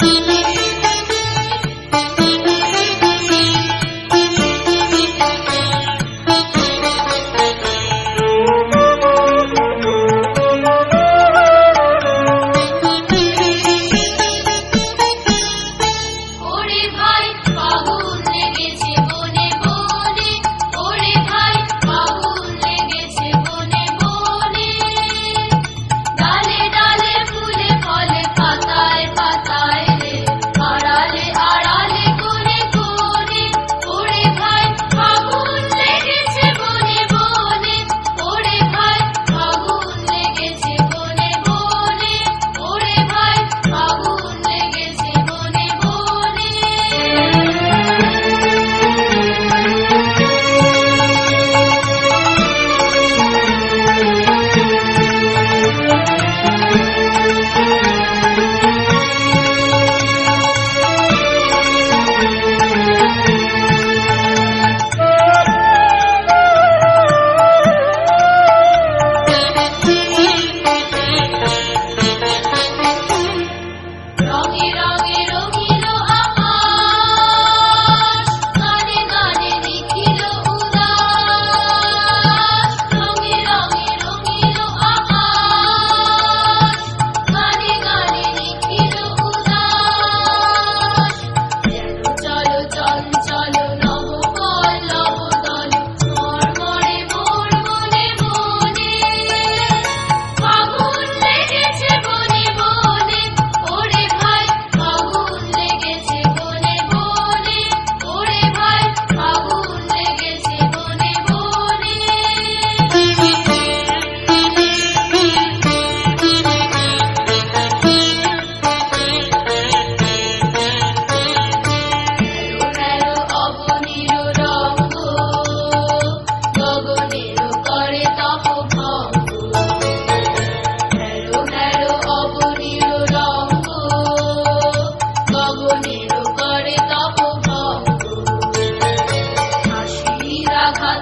Thank you.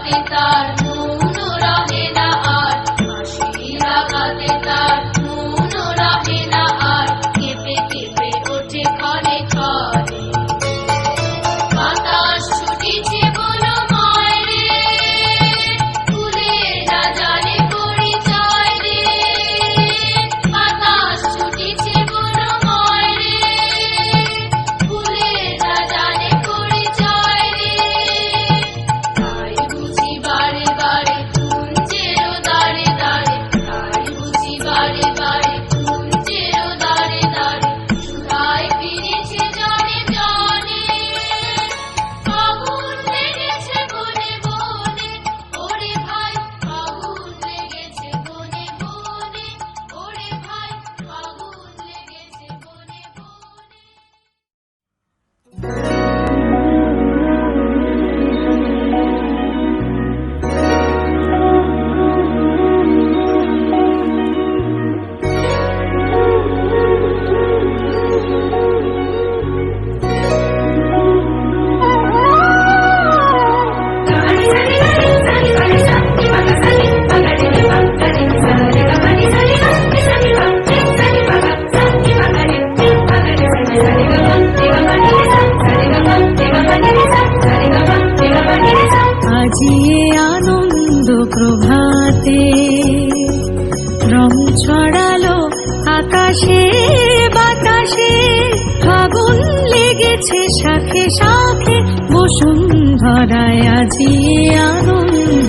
পিতার রাতে রং ছড়ালো আকাশে বাতাসে ফাগুন লেগেছে শাখে শাখে বসুন্ধরায় আজি আনন্দ।